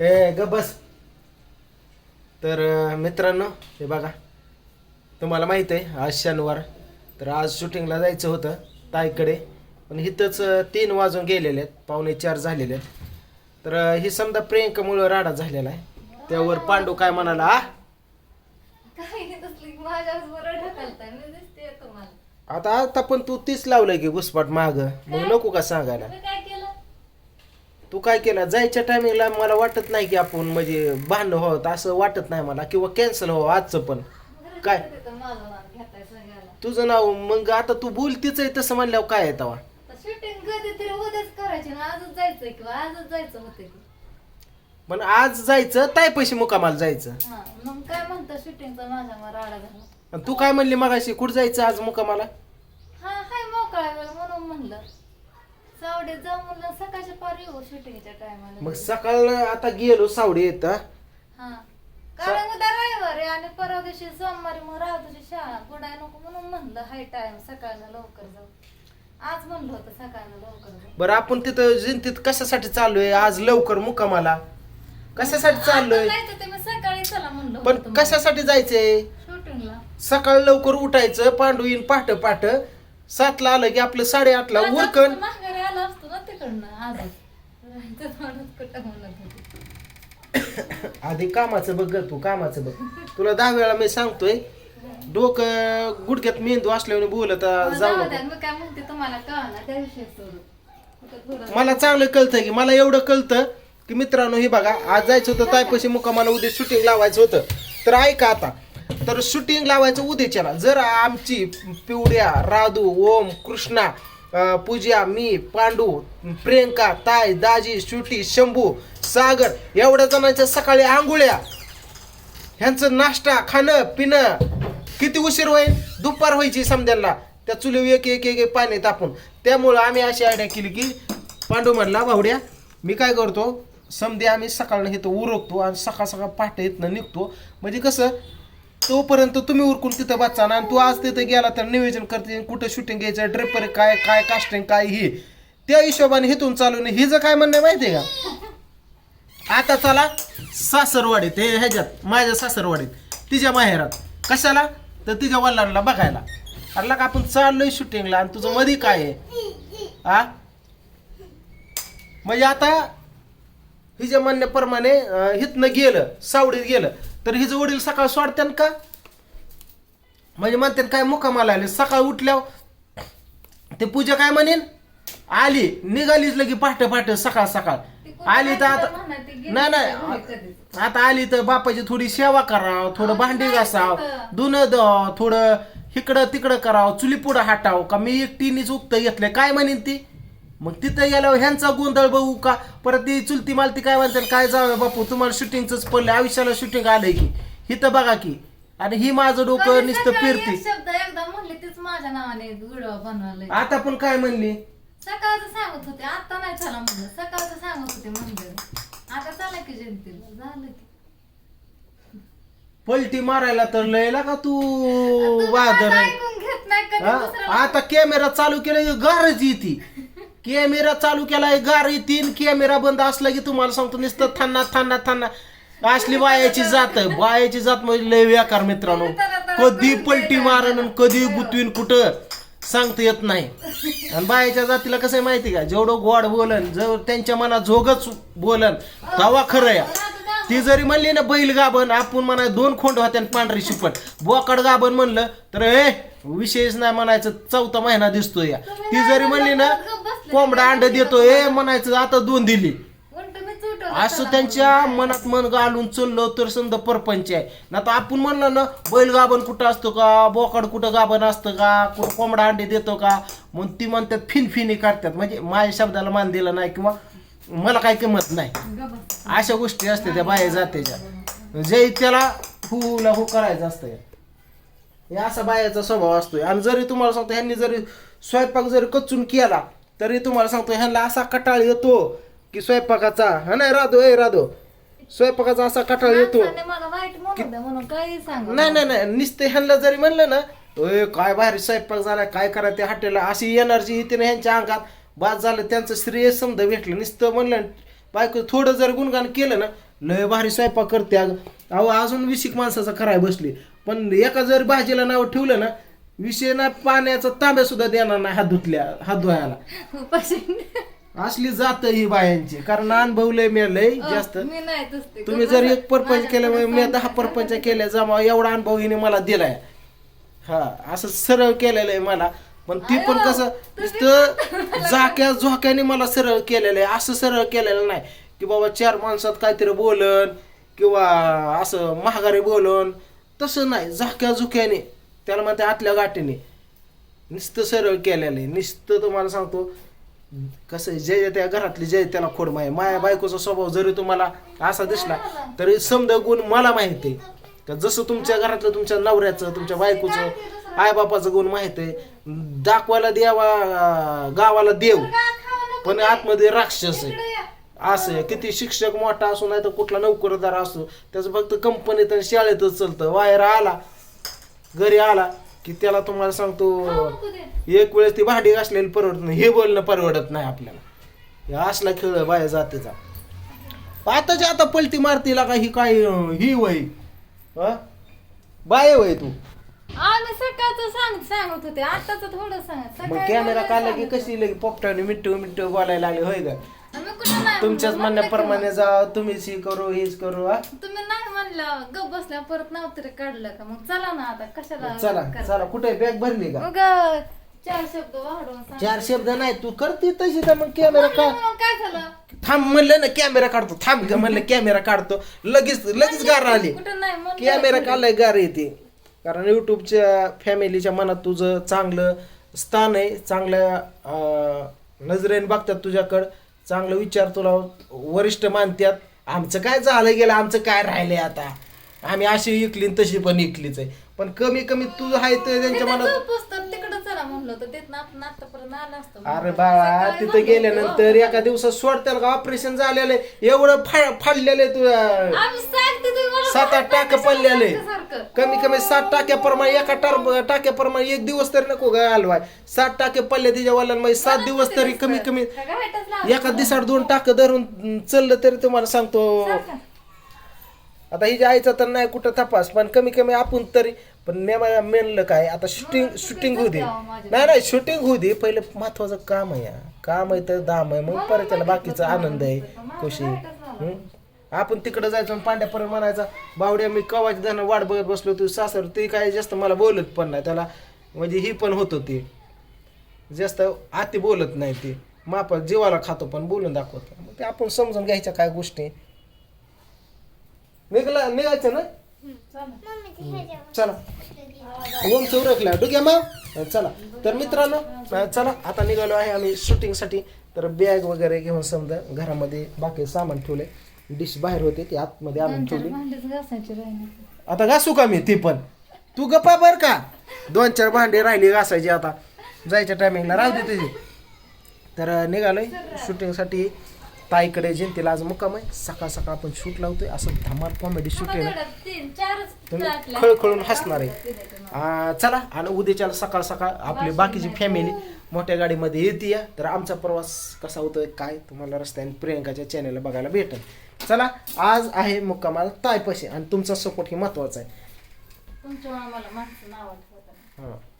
ए ग बस. तर मित्रांनो हे बघा. तुम्हाला माहीत आहे आज शनिवार. तर आज शूटिंगला जायचं होतं ताईकडे. पण इथंच तीन वाजून गेलेले आहेत. पावणे चार झालेले आहेत. तर ही समजा प्रियंकामुळं राडा झालेला आहे. त्यावर पांडू काय म्हणाला आ? आता आता पण तू तीच लावलंय की घुसपाट माग. मग नको का सांगायला? तू काय केला? जायच्या टायमिंगला मला वाटत नाही की आपण म्हणजे भांडण व्हावं असं वाटत नाही मला किंवा कॅन्सल हो आजचं पण. काय? तुझं नाव मग आता तू बोलतीच आहे तसं म्हणल्यावर काय आहे तवा? पण आज जायचं ताय पैसे मुकामाला जायचं. मग काय म्हणता शूटिंगचा मग राडा झाला आणि तू काय म्हणली मगाशी? कुठं जायचं आज मुकामाला हा हाय मोकळा वेळ म्हणून म्हणलं. सावडे जाऊ म्हणलं सकाळच्या पार येऊ शूटिंगच्या टायमाला मग सकाळ आता गेलो सावडी येत हा. कारण उद्या रविवार आहे आणि परवा दिवशी सोमवारी मग राहू तुझी शाळा. बुडाय नको म्हणून म्हणलं हाय टाइम सकाळला लवकर जाऊ. आज म्हणलं होतं सकाळला लवकर जाऊ. बरं आपण तिथं जिंतीत कशासाठी चाललोय आज लवकर मुकामाला कशासाठी चाललोय आता जायचं ते मी सकाळी चला म्हणलं पण कशासाठी जायचंय? शूटिंगला सकाळ लवकर उठायचं पांडू येईन पाठ पाठ सातला आलं की आपलं साडेआठला उरकन माघारी आला असतो ना तिकडनं आजच. राहायचं म्हणत कुठं म्हणत होती? आधी कामाचं बघ ग तू कामाचं बघ. तुला दहा वेळा मी सांगतोय डोकं गुडघ्यात मेंदू असल्याने बोलत जाऊ जाऊ नको. द्या मी काय म्हणते तुम्हाला? कळणार त्या विषयी सोडू कुठं थोडं मला चांगलं कळतंय की मला एवढं कळतं की मित्रांनो हे बघा आज जायचं होतं तायपाशी मुकामाला उद्या शूटिंग लावायचं होतं. तर ऐका आता तर शूटिंग लावायचं उद्याच्याला. जर आमची पिवड्या राधू ओम कृष्णा पूजा मी पांडू प्रियंका ताय दाजी श्रुटी शंभू सागर एवढ्या जणांच्या सकाळी आंघोळ्या. ह्यांचं नाश्ता खाणं पिणं किती उशीर होईल? दुपार व्हायची समजायला. त्या चुलीवर एक एक एक एक पाणी तापून. त्यामुळं आम्ही अशी आयडिया केली की पांडू म्हणला भावड्या मी काय करतो? समधी आम्ही सकाळनं इथं उरकतो आणि सकाळ सकाळ पहाटे इथनं निघतो. म्हणजे कसं तोपर्यंत तुम्ही उरकून तिथं बसचा आणि तू आज तिथं गेला तर नियोजन करते कुठं शूटिंग घ्यायचं ड्रेपर काय काय कास्टिंग काय ही. त्या हिशोबाने हिथून चालू नाही हिचं काय म्हणणं माहिती आहे का? आता चला सासरवाडीत हे ह्याच्यात माझ्या सासरवाडीत तिच्या माहेरात. कशाला? तर तिच्या वडिलांना बघायला. अरे का आपण चाललोय शूटिंगला आणि तुझं मध्ये काय आहे? आ? म्हणजे आता हिच्या म्हणण्याप्रमाणे अं, हितनं गेलं सावडीत गेलं तर हिचं वडील सकाळ सोडत्यान का? म्हणजे म्हणतात काय मुकामाला आले? सकाळ उठल्यावर ते पूजा काय म्हणेन? आली निघालीच लगी पहाटे पहाटे सकाळ सकाळ. आली तर आता नाही नाही आता आली तर बापाची थोडी सेवा करावं थोडं भांडी घासाव द्यावं थोडं इकडं तिकडं करावं चुली पुढं हाटावं का मी एकटीनेच उक्त घेतलंय? काय म्हणेन ती? मग तिथं गेल्यावर ह्यांचा गोंधळ बघू का? परत ती चुलती मालती काय म्हणतात काय जावं बापू तुम्हाला शूटिंगच पडलं आयुष्याला शूटिंग आलंय की. हिथं बघा की. आणि ही माझं डोकं नुसतं फिरते. शब्द एकदा म्हणले तीच माझ्या नावाने गुडवा बनवलंय. आता पण काय म्हणली? सकाळचं सांगत होते आता नाही चला म्हणलं. सकाळचं सांगत होते म्हणलं. आता चला की जयंतीला झालं की. पलटी मारायला तर लयला का तू तुम्ही वादर आहे. ऐकून घेत नाही कधी हा? दुसऱ्याला आता कॅमेरा चालू केला की गारच येते कॅमेरा चालू केलाय गाडी तीन कॅमेरा बंद असला की तुम्हाला सांगतो नुसतं थांना थांना थांना. असली बायाची जात आहे बायाची जात म्हणजे लय व्याकार मित्रांनो. कधी पलटी मारण कधी गुतवीन कुठं? सांगता येत नाही. आणि बायाच्या जातीला कसं आहे माहिती का? जेवढं गोड बोलन जर त्यांच्या मनात झोगच बोलन तवा खरं या ती जरी म्हणली ना बैल गाभण आपण म्हणा दोन खोंड होत्या आणि पांढरी शिपट. बोकड गाभण म्हणलं तर हे विशेष नाही म्हणायचं चौथा महिना दिसतोय या. ती जरी म्हणली ना कोंबडा अंड देतो ए म्हणायचं आता दोन दिली. असं त्यांच्या मनात मन घालून चाललो तर समजा परपंच आहे. ना तर आपण म्हणलं ना बैल गाभण कुठं असतो का? बोकड कुठं गाभण असतं का? कुठं कोंबडा अंडे देतो का? मग ती म्हणतात फिनफिनी काढतात म्हणजे माझ्या शब्दाला मान दिला नाही किंवा मला काही किंमत नाही. अशा गोष्टी असते त्या बाया जातेच्या. जे त्याला हुला हू करायचं असतं हे असा बायाचा स्वभाव असतोय. आणि जरी तुम्हाला सांगतो ह्यांनी जरी स्वयंपाक जरी कचून केला तरी तुम्हाला सांगतो ह्यांना असा कटाळ येतो की स्वयंपाकाचा हा नाही राधो ए राधो. स्वयंपाकाचा असा कटाळ येतो माणसाने मला वाईट म्हणू द्या म्हणून काही सांगू नाही नाही नाही नुसते ह्यांना जरी म्हणलं ना ओय काय भारी स्वयंपाक झाला काय करा ते हॉटेलला? अशी एनर्जी येते ना ह्यांच्या अंगात. बाद झालं त्यांचं श्रेय समजा भेटलं. नुसतं म्हणलं बायको थोडं जर गुणगान केलं ना लय भारी स्वयंपाक करते अगं. अहो अजून विशिक माणसाचा खराय बसली. पण एका जर भाजीला नाव ठेवलं ना विषय ना पाण्याचा तांब्या सुद्धा देणार नाही हात धुतल्या हात धुवायला. असली जात ही बायांची कारण अनुभव लय मी लय जास्त. मी नाही तुम्ही जर एक परपंच केल्यामुळे मी दहा परपंच केल्या जमा एवढा अनुभव हिने मला दिलाय. हा असं सरळ केलेलं आहे मला. पण ती पण कसं नुसतं झाक्या झोक्याने मला सरळ केलेलं आहे. असं सरळ केलेलं नाही की बाबा चार माणसात काहीतरी बोलन किंवा असं महागारी बोलन. तसं नाही झाक्या झुक्याने. त्याला म्हणते आतल्या गाठीने. नुसतं सरळ केलेलं आहे नुसतं तुम्हाला सांगतो कसं आहे, जय त्या घरातली जय त्याला खोड माय. माया बायकोचा स्वभाव जरी तुम्हाला असा दिसला तरी समजा गुण मला माहिती आहे. का जसं तुमच्या घरातलं तुमच्या नवऱ्याचं तुमच्या बायकोचं आईबापाचं गुण माहीत आहे. दाखवायला देवा गावाला देव. पण आतमध्ये राक्षस आहे. असं आहे. किती शिक्षक मोठा असो नाही तर कुठला नोकरदार असो त्याचं फक्त कंपनीत आणि शाळेतच चालतं. वायर आला घरी आला की त्याला तुम्हाला सांगतो एक वेळेस ती भांडी घासलेली परवडत नाही. हे बोलणं परवडत नाही आपल्याला. हे असला खेळ बाया जातीचा. आताच्या आता पलटी मारतीला का ही काय ही वय? बाय वय तू. आम्ही सकाळचं सांग सांगत होते. आताच थोडं सांग. मग कॅमेरा काढला की. कशी लगे पोपटाने मिठ्ठू मिठ्ठू बोलायला लागले होय का? तुमच्याच म्हणण्याप्रमाणे जा तुम्हीच ही करू हेच करू हा? तुम्ही म्हणलं गप बसल्या परत नाव तरी काढलं का? मग चला ना आता कशाला चला करता? चला कुठे बॅग भरली का? मग चार शब्द वाढवून सांग. चार शब्द नाही तू करते तशी तर मग कॅमेरा का? म्हणून मग काय झालं? थांब म्हणलं ना कॅमेरा काढतो. थांब ग म्हणलं कॅमेरा काढतो. लगेच लगेच गार आली. कुठं नाही म्हणलं कॅमेरा काढलाय गार येते. कारण युट्यूबच्या फॅमिलीच्या मनात तुझं चांगलं स्थान आहे चांगल्या अं, नजरेने बघतात तुझ्याकडं. चांगलं विचार तुला वरिष्ठ मानतात आमचं काय झालं गेलं आमचं काय राहिलंय आता? आम्ही अशी इकली न तशी पण इकलीच आहे. पण कमी कमी तुझं आहे ते त्यांच्या मनात तिकडं चला म्हणलं आपण आतापर्यंत आलं असतं अरे बाळा सकाळी तिथं म्हणलं गेल्यानंतर होतं. एका दिवसात सोड त्याला ऑपरेशन झालेलं आहे. एवढं फा- फाडलेलं आहे तुझ्या आम्ही सात आठ टाके पडलेले. सारखं. कमी कमी सात टाक्याप्रमाणे एका टार टाक्याप्रमाणे एक दिवस तरी नको काय हलवाय. सात टाके पडले तिच्या वडिलांमध्ये सात दिवस तरी कमी कमी? एका दिवसात दोन टाकं धरून चाललं तरी तुम्हाला सांगतो. आता हिच्या आईचा तर नाही कुठं तपास पण कमी कमी आपण तरी पण नेमा मेनलं काय? आता शूटिंग शूटिंग होऊ दे. नाही नाही शूटिंग होऊ दे. पहिले महत्वाचं काम आहे. काम आहे तर दाम आहे. मग परत त्याला बाकीचा आनंद आहे. खुशी? आपण तिकडे जायचं आणि पांड्यापर्यंत म्हणायचा बावड्या मी कवाची धन वाट बघत बसलो तू सासर ते काय जास्त मला बोलत पण नाही. त्याला म्हणजे ही पण होत होती. जास्त आती बोलत नाही ती. मापा जीवाला खातो पण बोलून दाखवतो मग ते आपण समजून घ्यायच्या काय गोष्टी. निघला निघायचं ना? चला. ओम चौरकला डुग्या मग चला. तर मित्रांनो चला. आता निघालो आहे आम्ही शूटिंगसाठी तर बॅग वगैरे घेऊन समजा घरामध्ये बाकी सामान ठेवले डिश बाहेर होते ती आतमध्ये आणून ठेवली. भांडीच घासायची राहिली. आता घासू का मी? ती पण. तू गप्पा बर का? दोन चार भांडे राहिली घासायची आता. जायच्या टायमिंगला राहू दे तुझी. तर निघालोय. शूटिंगसाठी ताईकडे जयंतीला आज मुक्काम आहे. सकाळ सकाळ आपण शूट लावतोय. असं धमाल कॉमेडी शूट आहे ना. तीन चारच तुम्ही. खळखळून हसणार आहे. आ, चला. आणि उद्याच्या सकाळ सकाळ आपली बाकीची फॅमिली मोठ्या गाडीमध्ये येते या तर आमचा प्रवास कसा होतोय काय तुम्हाला रस्त्याने प्रियंकाच्या चॅनलला बघायला भेटेल? चला आज आहे मुक्कामाला तायपाशी आणि तुमचा सपोर्ट ही महत्त्वाचा आहे. तुमच्या मामाला माणसं नाव आठवत हां.